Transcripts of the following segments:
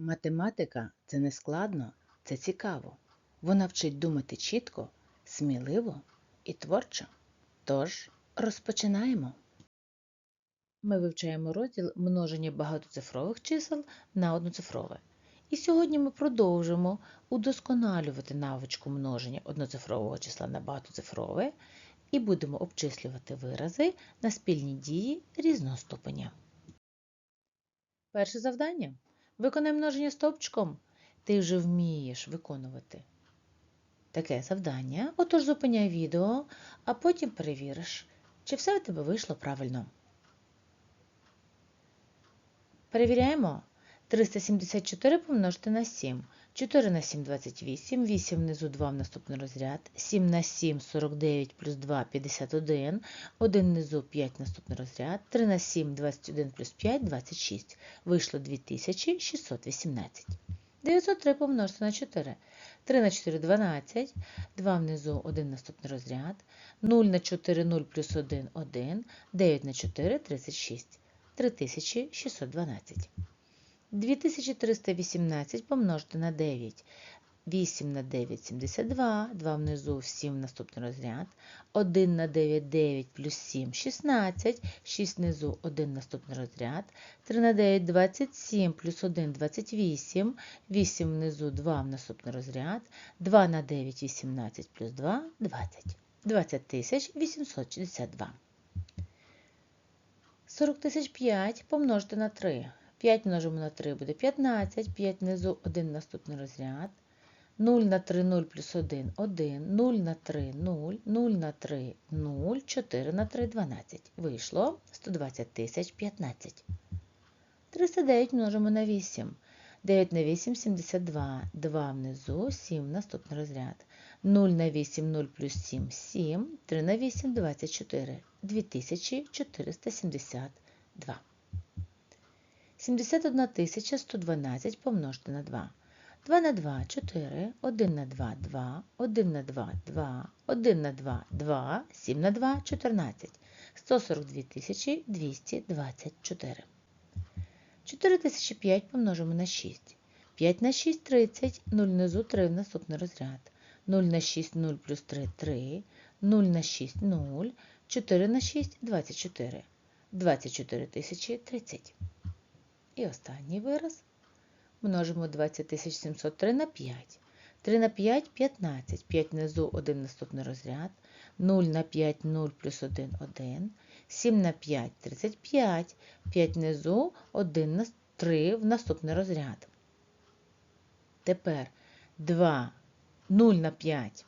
Математика це не складно, це цікаво. Вона вчить думати чітко, сміливо і творчо. Тож розпочинаємо. Ми вивчаємо розділ множення багатоцифрових чисел на одноцифрове. І сьогодні ми продовжимо удосконалювати навичку множення одноцифрового числа на багатоцифрове і будемо обчислювати вирази на спільні дії різного ступеня. Перше завдання. Виконай множення стовпчиком. Ти вже вмієш виконувати таке завдання. Отож зупиняй відео, а потім перевіриш, чи все у тебе вийшло правильно. Перевіряємо. 374 помножити на 7. 4 на 7 – 28, 8 внизу 2 в наступний розряд, 7 на 7 – 49 плюс 2 – 51, 1 внизу 5 в наступний розряд, 3 на 7 – 21 плюс 5 – 26. Вийшло 2618. 903 помножити на 4. 3 на 4 – 12, 2 внизу 1 наступний розряд, 0 на 4 – 0 плюс 1 – 1, 9 на 4 – 36, 3612. 2318 помножити на 9. 8 на 9 – 72, 2 внизу 7 в наступний розряд, 1 на 9 – 9 плюс 7 – 16, 6 внизу 1 наступний розряд, 3 на 9 – 27 плюс 1 – 28, 8 внизу 2 в наступний розряд, 2 на 9 – 18 плюс 2 – 20. 20 862. 40 тисяч 5 помножити на 3. 5 множимо на 3 буде 15, 5 внизу 1 наступний розряд. 0 на 3 0 плюс 1 1, 0 на 3 0, 0 на 3 0, 4 на 3 12. Вийшло 120 тисяч 15. 309 множимо на 8. 9 на 8 72, 2 внизу, 7 наступний розряд. 0 на 8 0 плюс 7 7, 3 на 8 24, 2472. 71 112 помножити на 2. 2 на 2 – 4, 1 на 2 – 2, 1 на 2 – 2, 1 на 2 – 2, 7 на 2 – 14, 142 224. 4005 помножимо на 6. 5 на 6 – 30, 0 внизу 3 в наступний розряд. 0 на 6 – 0 плюс 3 – 3, 0 на 6 – 0, 4 на 6 – 24, 24 30. І останній вираз. Множимо 20703 на 5. 3 на 5 – 15. 5 внизу 1 наступний розряд. 0 на 5 – 0 плюс 1 – 1. 7 на 5 – 35. 5 внизу 1 на 3 в наступний розряд. Тепер 2, 0 на 5.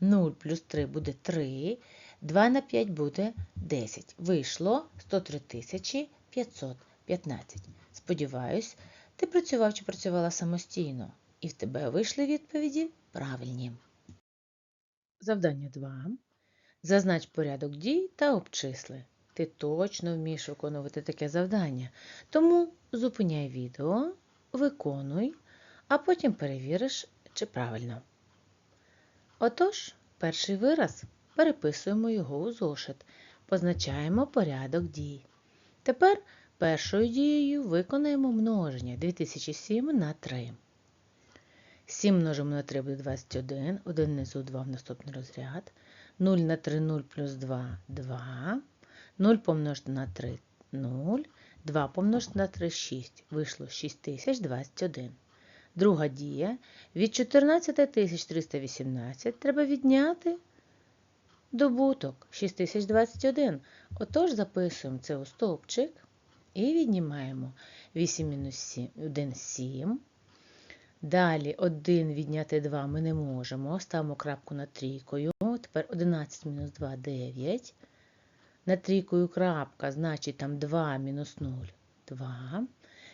0 плюс 3 буде 3. 2 на 5 буде 10. Вийшло 103 500. 15. Сподіваюсь, ти працював чи працювала самостійно, і в тебе вийшли відповіді правильні. Завдання 2. Зазнач порядок дій та обчисли. Ти точно вмієш виконувати таке завдання. Тому зупиняй відео, виконуй, а потім перевіриш, чи правильно. Отож, перший вираз. Переписуємо його у зошит. Позначаємо порядок дій. Тепер Першою дією виконаємо множення 2007 на 3. 7 множимо на 3 буде 21, 1 внизу 2 в наступний розряд. 0 на 3 0 плюс 2 2. 0 помножити на 3 0. 2 помножити на 3 6. Вийшло 6021. Друга дія. Від 14318 треба відняти добуток 6021. Отож, записуємо це у стовпчик. І віднімаємо 8 мінус 1 7. Далі 1 відняти 2 ми не можемо. Ставимо крапку над трійкою. Тепер 11 мінус 2 9. Над трійкою крапка, значить там 2 мінус 0 2.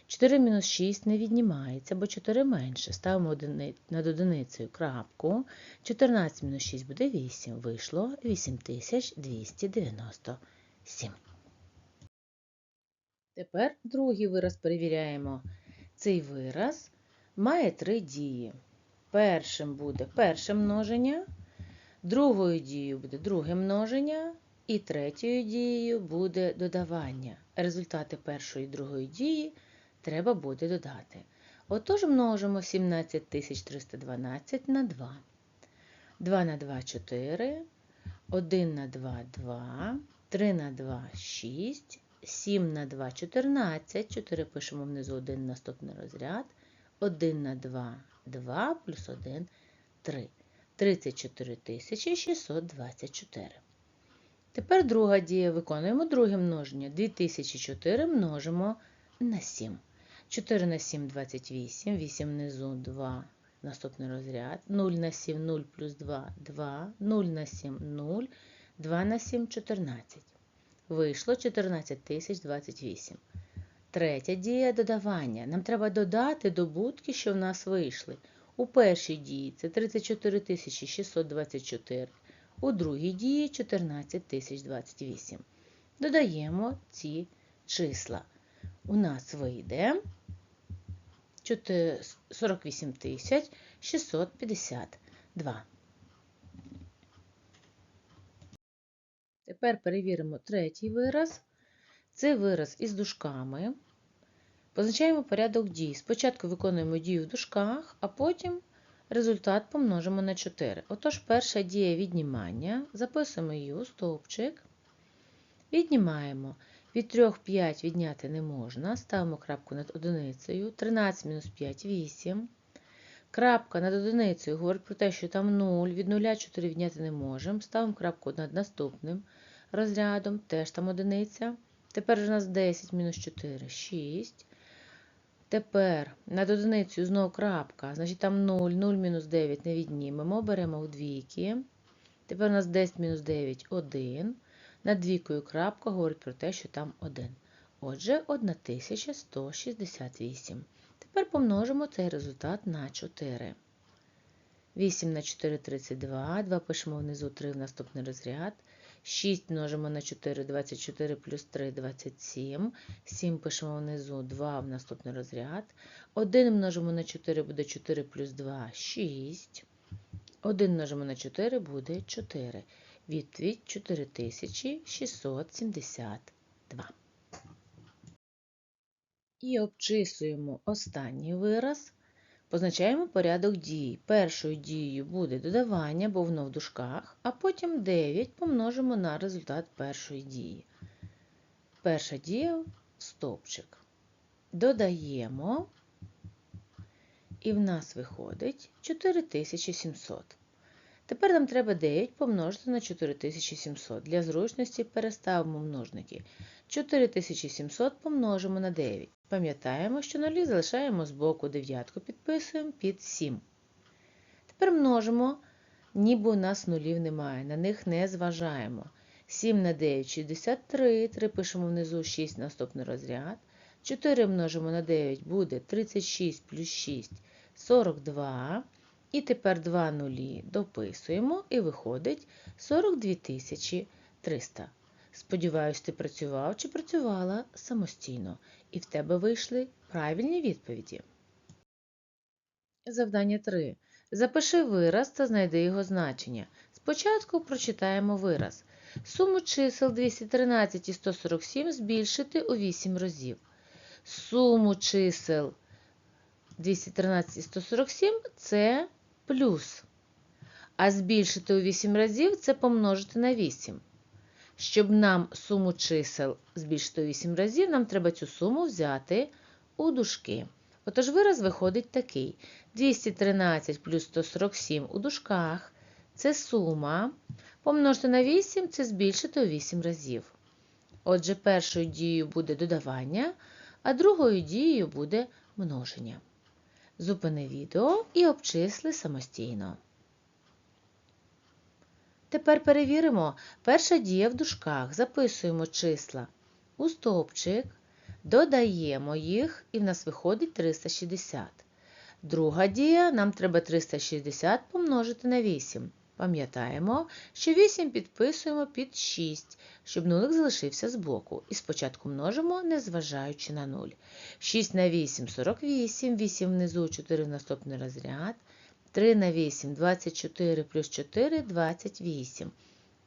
4 мінус 6 не віднімається, бо 4 менше. Ставимо над одиницею крапку. 14 мінус 6 буде 8. Вийшло 8297. Тепер другий вираз перевіряємо. Цей вираз має три дії. Першим буде перше множення, другою дією буде друге множення, і третьою дією буде додавання. Результати першої і другої дії треба буде додати. Отож множимо 17312 на 2. 2 на 2 4, 1 на 2 2, 3 на 2 6, 7 на 2 14, 4 пишемо внизу 1 наступний розряд, 1 на 2 2 плюс 1 3. 34 624. Тепер друга дія. Виконуємо друге множення. 2004 множимо на 7. 4 на 7 28, 8 внизу 2, наступний розряд. 0 на 7 0 плюс 2 2, 0 на 7 0, 2 на 7 14. Вийшло 14 028. Третя дія додавання. Нам треба додати добутки, що в нас вийшли. У першій дії це 34 624, у другій дії 14 028. Додаємо ці числа. У нас вийде 48 652. Тепер перевіримо третій вираз. Це вираз із дужками. Позначаємо порядок дій. Спочатку виконуємо дію в дужках, а потім результат помножимо на 4. Отож, перша дія віднімання. Записуємо її у стовпчик. Віднімаємо. Від 3 5 відняти не можна. Ставимо крапку над одиницею. 13 мінус 5 8. Крапка над одиницею говорить про те, що там 0. Від 0 4 відняти не можемо. Ставимо крапку над наступним розрядом. Теж там одиниця. Тепер у нас 10 мінус 4 6. Тепер над одиницею знову крапка, значить там 0, 0 мінус 9 не віднімемо, беремо в двійки. Тепер у нас 10 мінус 9 1. Над двійкою крапка говорить про те, що там 1. Отже, 1168. Тепер помножимо цей результат на 4. 8 на 4 32. 2 пишемо внизу 3 в наступний розряд. 6 множимо на 4, 24 плюс 3 27. 7 пишемо внизу 2 в наступний розряд. 1 множимо на 4 буде 4 плюс 2 6. 1 множимо на 4 буде 4. Відповідь 4672. І обчислюємо останній вираз. Позначаємо порядок дій. Першою дією буде додавання, бо воно в дужках, а потім 9 помножимо на результат першої дії. Перша дія стовпчик. Додаємо, і в нас виходить 4700. Тепер нам треба 9 помножити на 4700. Для зручності переставимо множники. 4700 помножимо на 9. Пам'ятаємо, що нулі залишаємо з боку дев'ятку, підписуємо під 7. Тепер множимо, ніби у нас нулів немає, на них не зважаємо. 7 на 9 63, 3 пишемо внизу 6 наступний розряд. 4 множимо на 9 буде 36 плюс 6 42. І тепер 2 нулі дописуємо і виходить 42 300. Сподіваюсь, ти працював чи працювала самостійно, і в тебе вийшли правильні відповіді. Завдання 3. Запиши вираз та знайди його значення. Спочатку прочитаємо вираз. Суму чисел 213 і 147 збільшити у 8 разів. Суму чисел 213 і 147 це плюс. А збільшити у 8 разів це помножити на 8. Щоб нам суму чисел збільшити у 8 разів, нам треба цю суму взяти у дужки. Отож, вираз виходить такий: 213 плюс 147 у дужках це сума. Помножити на 8 це збільшити у 8 разів. Отже, першою дією буде додавання, а другою дією буде множення. Зупини відео і обчисли самостійно. Тепер перевіримо. Перша дія в дужках. Записуємо числа у стовпчик, додаємо їх, і в нас виходить 360. Друга дія, нам треба 360 помножити на 8. Пам'ятаємо, що 8 підписуємо під 6, щоб нулик залишився збоку. І спочатку множимо, незважаючи на 0. 6 на 8 48, 8 внизу, 4 в наступний розряд. 3 на 8 24 плюс 4 28.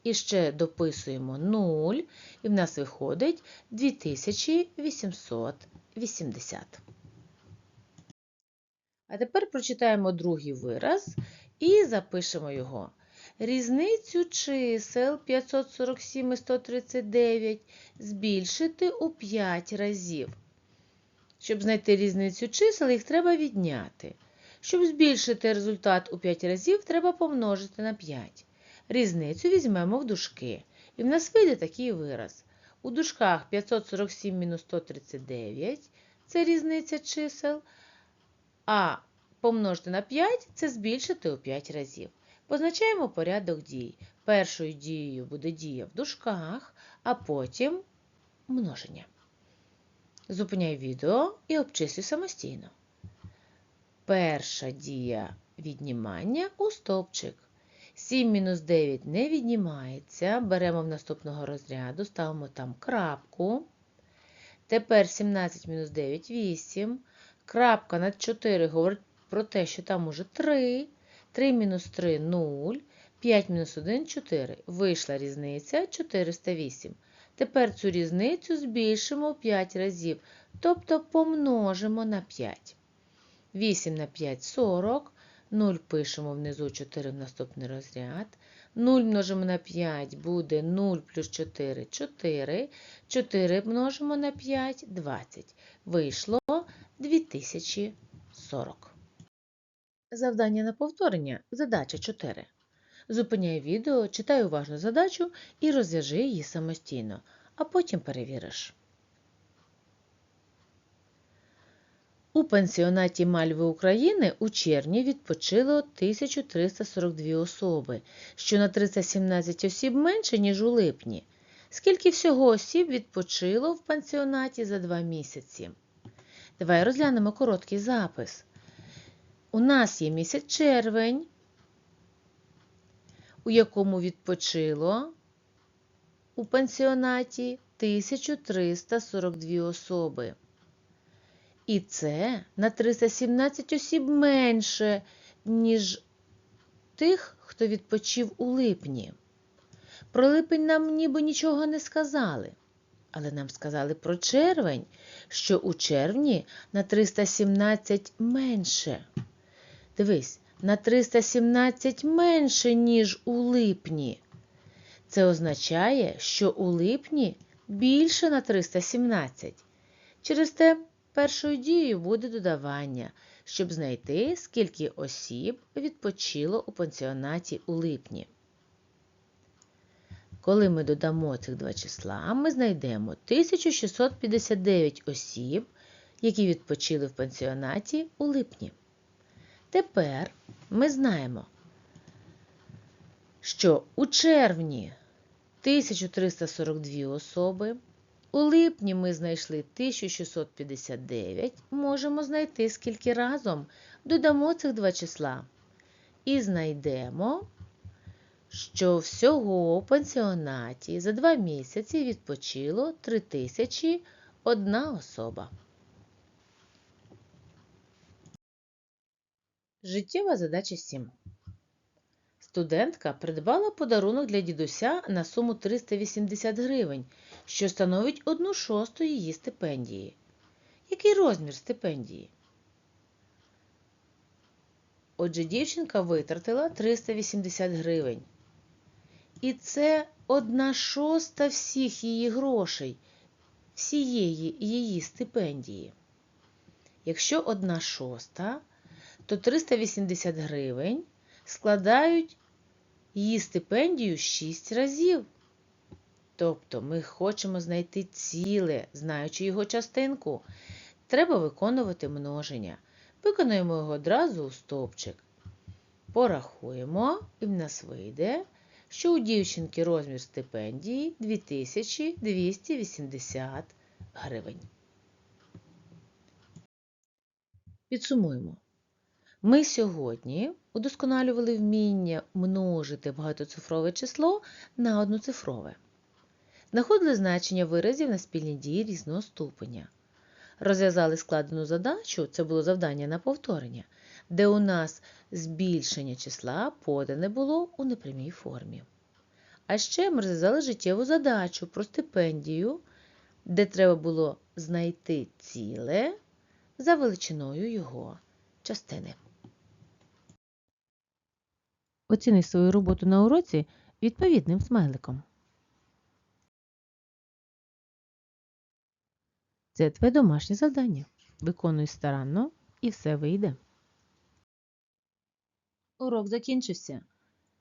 І ще дописуємо 0, і в нас виходить 2800 80. А тепер прочитаємо другий вираз і запишемо його. Різницю чисел 547 і 139 збільшити у 5 разів. Щоб знайти різницю чисел, їх треба відняти. Щоб збільшити результат у 5 разів, треба помножити на 5. Різницю візьмемо в дужки. І в нас вийде такий вираз. У дужках 547 мінус 139 це різниця чисел, а помножити на 5 це збільшити у 5 разів. Позначаємо порядок дій. Першою дією буде дія в дужках, а потім множення. Зупиняй відео і обчислюй самостійно. Перша дія віднімання у стовпчик. 7 мінус 9 не віднімається. Беремо в наступного розряду, ставимо там крапку. Тепер 17 мінус 9 8. Крапка над 4 говорить про те, що там уже 3. 3 мінус 3 0. 5 мінус 1 4. Вийшла різниця 408. Тепер цю різницю збільшимо в 5 разів, тобто помножимо на 5. 8 на 5 40. 0 пишемо внизу 4 в наступний розряд. 0 множимо на 5 буде 0 плюс 4 4. 4 множимо на 5 20. Вийшло 2040. Завдання на повторення. Задача 4. Зупиняй відео, читай уважно задачу і розв'яжи її самостійно, а потім перевіриш. У пансіонаті Мальви України у червні відпочило 1342 особи, що на 317 осіб менше, ніж у липні. Скільки всього осіб відпочило в пансіонаті за два місяці? Давай розглянемо короткий запис. У нас є місяць червень, у якому відпочило у пансіонаті 1342 особи. І це на 317 осіб менше, ніж тих, хто відпочив у липні. Про липень нам ніби нічого не сказали. Але нам сказали про червень, що у червні на 317 менше. Дивись, на 317 менше, ніж у липні. Це означає, що у липні більше на 317. Через те першою дією буде додавання, щоб знайти, скільки осіб відпочило у пансіонаті у липні. Коли ми додамо цих два числа, ми знайдемо 1659 осіб, які відпочили в пансіонаті у липні. Тепер ми знаємо, що у червні 1342 особи, у липні ми знайшли 1659, можемо знайти скільки разом додамо цих два числа. І знайдемо, що всього у пансіонаті за два місяці відпочило 3001 особа. Життєва задача 7. Студентка придбала подарунок для дідуся на суму 380 гривень, що становить одну шосту її стипендії. Який розмір стипендії? Отже, дівчинка витратила 380 гривень. І це одна шоста всіх її грошей, всієї її стипендії. Якщо одна шоста, то 380 гривень складають її стипендію 6 разів. Тобто ми хочемо знайти ціле, знаючи його частинку. Треба виконувати множення. Виконуємо його одразу у стовпчик. Порахуємо, і в нас вийде, що у дівчинки розмір стипендії 2280 гривень. Підсумуємо. Ми сьогодні удосконалювали вміння множити багатоцифрове число на одноцифрове. Знаходили значення виразів на спільні дії різного ступеня. Розв'язали складену задачу, це було завдання на повторення, де у нас збільшення числа подане було у непрямій формі. А ще ми розв'язали життєву задачу про стипендію, де треба було знайти ціле за величиною його частини. Оціни свою роботу на уроці відповідним смайликом. Це твоє домашнє завдання. Виконуй старанно і все вийде. Урок закінчився.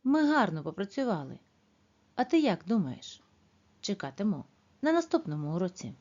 Ми гарно попрацювали. А ти як думаєш? Чекатиму на наступному уроці.